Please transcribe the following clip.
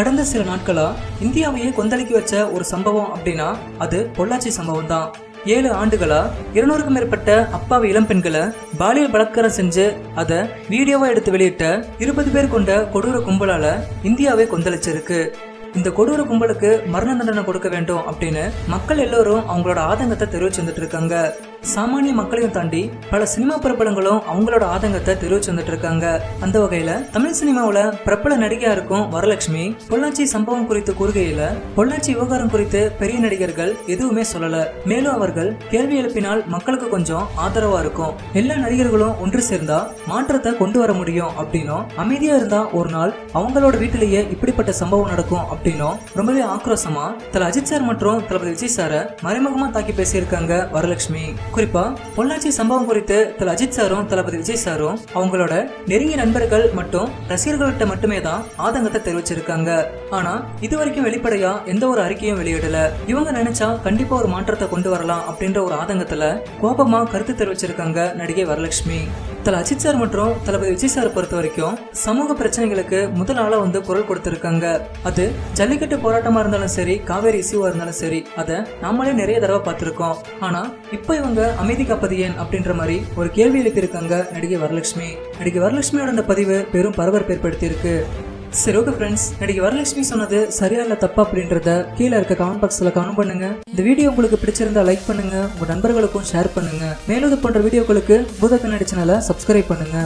கடந்த சில நாட்களா இந்தியாவையே கொந்தளிக்க வச்ச ஒரு சம்பவம் அப்படின்னா அது பொள்ளாச்சி சம்பவம் தான் ஏழு ஆண்டுகளா இருநூறுக்கும் மேற்பட்ட அப்பாவி இளம் பெண்களை பாலியல் பலாத்காரம் செஞ்சு அதை வீடியோவா எடுத்து வெளியிட்ட இருபது பேர் கொண்ட கொடூர கும்பலால இந்தியாவே கொந்தளிச்சிருக்கு. இந்த கொடூர கும்பலுக்கு மரண தண்டனை கொடுக்க வேண்டும் அப்படின்னு மக்கள் எல்லோரும் அவங்களோட ஆதங்கத்தை தெரிவிச்சு வந்துட்டு இருக்காங்க. சாமானிய மக்களையும் தாண்டி பல சினிமா பிரபலங்களும் அவங்களோட ஆதங்கத்தை தெரிவிச்சு வந்துட்டு இருக்காங்க. அந்த வகையில தமிழ் சினிமாவில் பிரபல நடிகையா இருக்கும் வரலட்சுமி பொள்ளாச்சி சம்பவம் குறித்து கூறுகையில பொள்ளாச்சி விவகாரம் குறித்து பெரிய நடிகர்கள் எதுவுமே சொல்லல. மேலும் அவர்கள் கேள்வி எழுப்பினால் மக்களுக்கு கொஞ்சம் ஆதரவா இருக்கும். எல்லா நடிகர்களும் ஒன்று சேர்ந்தா மாற்றத்தை கொண்டு வர முடியும் அப்படின்னும் அமைதியா இருந்தா ஒரு நாள் அவங்களோட வீட்டிலேயே இப்படிப்பட்ட சம்பவம் நடக்கும் அப்படின்னும் ரொம்பவே ஆக்ரோஷமா தல அஜித் சார் மற்றும் தளபதி விஜய் சாரை மறைமுகமா தாக்கி பேசியிருக்காங்க வரலட்சுமி. குறிப்பா பொள்ளாச்சி சம்பவம் குறித்து திரு அஜித் சாரும் தளபதி விஜய் சாரும் அவங்களோட நெருங்கிய நண்பர்கள் மற்றும் ரசிகர்கள்ட்ட மட்டுமே தான் ஆதங்கத்தை தெரிவிச்சிருக்காங்க. ஆனா இது வரைக்கும் வெளிப்படையா எந்த ஒரு அறிக்கையும் வெளியிடல. இவங்க நினைச்சா கண்டிப்பா ஒரு மாற்றத்தை கொண்டு வரலாம் அப்படின்ற ஒரு ஆதங்கத்துல கோபமா கருத்து தெரிவிச்சிருக்காங்க நடிகை வரலட்சுமி. தல அஜித் சார் மற்றும் தளபதி விஜய் சார் பொறுத்த வரைக்கும் சமூக பிரச்சனைகளுக்கு முதல் ஆளா வந்து குரல் கொடுத்திருக்காங்க. அது ஜல்லிக்கட்டு போராட்டமா இருந்தாலும் சரி காவேரி இஷ்யூவா இருந்தாலும் சரி அதை நாமளே நிறைய தடவை பார்த்திருக்கோம். ஆனா இப்போ இவங்க அமைதி காப்பது ஏன் அப்படின்ற மாதிரி ஒரு கேள்வி எழுப்பியிருக்காங்க நடிகை வரலட்சுமி. நடிகை வரலட்சுமியோட இந்த பதிவு பெரும் பரபரப்பு ஏற்படுத்தியிருக்கு. சரி ஓகே ஃப்ரெண்ட்ஸ் நடிகை வரலட்சுமி சொன்னது சரியா இல்ல தப்பா அப்படின்றத கீழே இருக்க கமெண்ட் பாக்ஸ்ல கமெண்ட் பண்ணுங்க. இந்த வீடியோ உங்களுக்கு பிடிச்சிருந்தா லைக் பண்ணுங்க. உங்க நண்பர்களுக்கும் ஷேர் பண்ணுங்க. மேலும் இது போன்ற வீடியோக்களுக்கு பூத கண்ணாடி சேனலை சப்ஸ்கிரைப் பண்ணுங்க.